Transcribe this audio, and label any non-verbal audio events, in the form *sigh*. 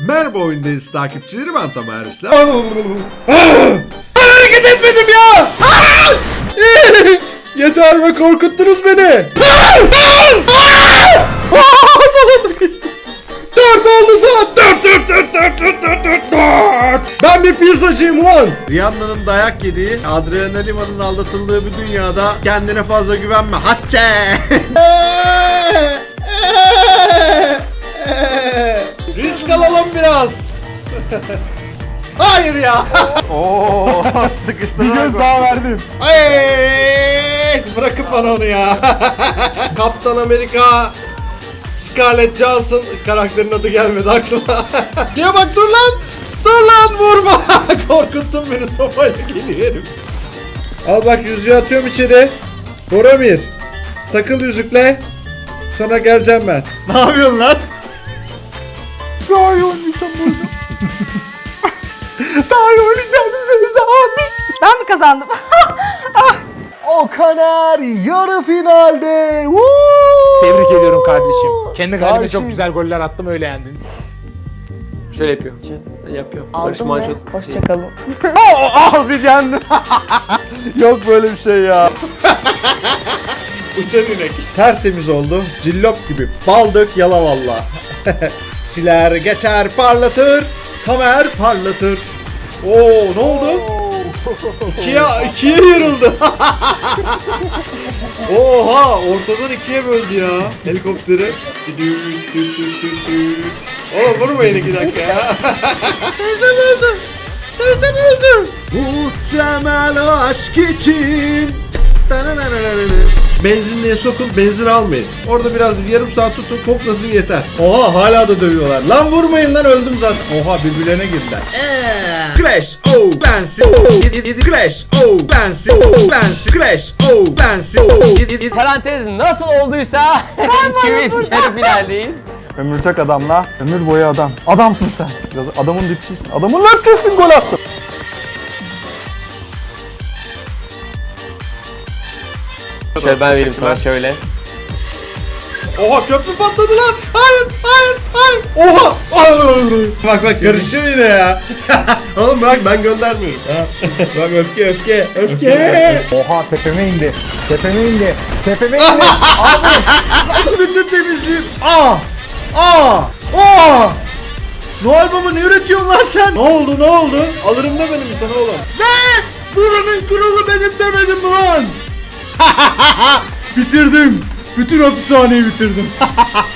Merhaba oyundayız takipçileri ben Tamer İslam. hareket etmedim ya! Yeter be korkuttunuz beni. Sonunda geçtim. Dört oldu saat. Dört, dört, dört, dört, dört, dört, dört, dört. Ben bir pizzacıyım ulan. Rihanna'nın dayak yediği, Adriana Lima'nın aldatıldığı bir dünyada kendine fazla güvenme. Hatçe. *laughs* *laughs* Hayır ya. Oo *laughs* sıkıştırma. Bir göz daha verdim. Ay, bırakın bana onu ya. *laughs* Kaptan Amerika Scarlett Johansson karakterin adı gelmedi aklıma. Diye bak dur lan. Dur lan vurma. Korkuttun beni sopayla geliyor herif. Al bak yüzüğü atıyorum içeri. Boromir. Takıl yüzükle. Sonra geleceğim ben. Ne yapıyorsun lan? Daha iyi oynayacağım *laughs* iyi oynayacağım size abi. Ben mi kazandım? *laughs* O Kanar yarı finalde. Woo! Tebrik ediyorum kardeşim. Kendi Kardeşim. çok güzel goller attım öyle yendin. Şöyle yapıyor. Yapıyor. Barış Aldım Manço. hoşçakalın. *laughs* Al bir kendin. Yok böyle bir şey ya. Uçan inek. Tertemiz oldu. Cillop gibi. Baldık yala valla. *laughs* Siler geçer parlatır. Tamer parlatır. Oo ne oldu? İkiye, ikiye yarıldı. *laughs* Oha ortadan ikiye böldü ya helikopteri. Oğlum vurmayın iki dakika ya. Teyzem öldü. Teyzem öldü. Muhtemel aşk için. Benzinliğe sokun benzin almayın. Orada biraz bir yarım saat tutun koklasın yeter. Oha hala da dövüyorlar. Lan vurmayın lan öldüm zaten. Oha birbirlerine girdiler. Eee. Clash oh Clancy oh Clash oh Clancy oh Clancy Clash oh Clancy oh Parantez nasıl olduysa *laughs* ikimiz yarı finaldeyiz. Ömür çok adamla. Ömür boyu adam. Adamsın sen. Biraz adamın dipçisin. Adamın dipçisin gol attın. Şöyle ben vereyim sana şöyle. Oha köprü patladı lan. Hayır, hayır, hayır. Oha. *laughs* Bak bak karışıyor yine ya. *laughs* Oğlum bırak ben göndermiyorum. Ha. bak öfke öfke öfke. Oha tepeme indi. Tepeme indi. Tepeme indi. *laughs* Bütün temizliğim. Aa. Aa. Aa. Noel Baba ne üretiyorsun lan sen? Ne oldu ne oldu? Alırım demedim mi sana oğlum? Ne? Buranın kuralı benim demedim lan? *laughs* bitirdim. Bütün hapishaneyi bitirdim. *laughs*